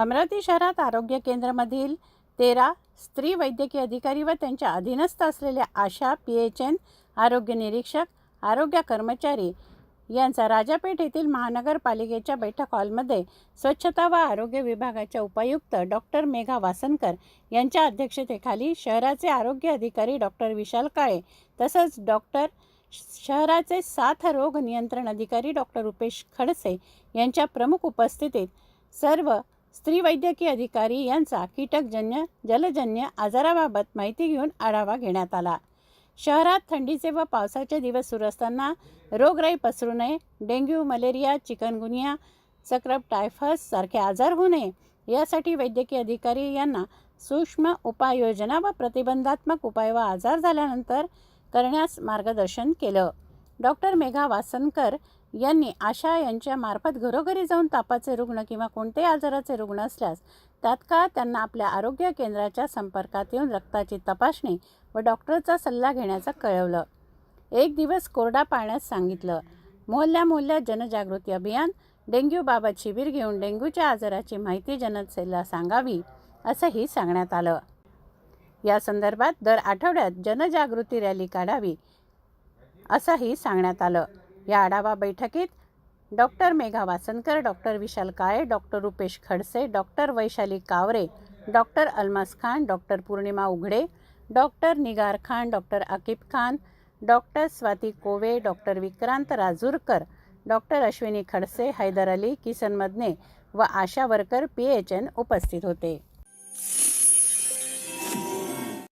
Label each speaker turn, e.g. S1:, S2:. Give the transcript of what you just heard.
S1: अमरावती शहरात आरोग्य केंद्रामधील तेरा स्त्री वैद्यकीय अधिकारी व त्यांच्या अधीनस्थ असलेल्या आशा पी एच एन आरोग्य निरीक्षक आरोग्य कर्मचारी यांचा राजापेठ येथील महानगरपालिकेच्या बैठक हॉलमध्ये स्वच्छता व आरोग्य विभागाच्या उपायुक्त डॉक्टर मेघा वासनकर यांच्या अध्यक्षतेखाली शहराचे आरोग्य अधिकारी डॉक्टर विशाल काळे तसंच डॉक्टर शहराचे साथ रोग नियंत्रण अधिकारी डॉक्टर रुपेश खडसे यांच्या प्रमुख उपस्थितीत सर्व स्त्री वैद्यकीय अधिकारी यांचा कीटकजन्य जलजन्य आजाराबाबत माहिती घेऊन आढावा घेण्यात आला. शहरात थंडीचे व पावसाचे दिवस सुरू असताना रोगराई पसरू नये dengue malaria chikungunya scrub typhus सारखे आजार होऊ नये यासाठी वैद्यकीय अधिकारी यांना सूक्ष्म उपाययोजना व प्रतिबंधात्मक उपाय व आजार झाल्यानंतर करण्यास मार्गदर्शन केलं. डॉक्टर मेघा वासनकर यांनी आशा यांच्या मार्फत घरोघरी जाऊन तापाचे रुग्ण किंवा कोणत्याही आजाराचे रुग्ण असल्यास तात्काळ त्यांना आपल्या आरोग्य केंद्राच्या संपर्कात येऊन रक्ताची तपासणी व डॉक्टरचा सल्ला घेण्याचं कळवलं. एक दिवस कोरडा पाळण्यास सांगितलं मोहल्ल्या मोहल्ल्यात जनजागृती अभियान डेंग्यूबाबत शिबिर घेऊन डेंग्यूच्या आजाराची माहिती जनतेला सांगावी असंही सांगण्यात आलं. या संदर्भात दर आठवड्यात जनजागृती रॅली काढावी असंही सांगण्यात आलं. या आढावा बैठकीत doctor Megha Vasankar doctor Vishal Kale doctor Rupesh Khadse doctor Vaishali Kaware doctor Almas Khan doctor Purnima Ughade doctor Nigar Khan doctor Aqib Khan doctor Swati Kowe doctor Vikrant Rajurkar doctor Ashwini Khadse Haider Ali Kisan Madne व Asha worker P H N उपस्थित होते.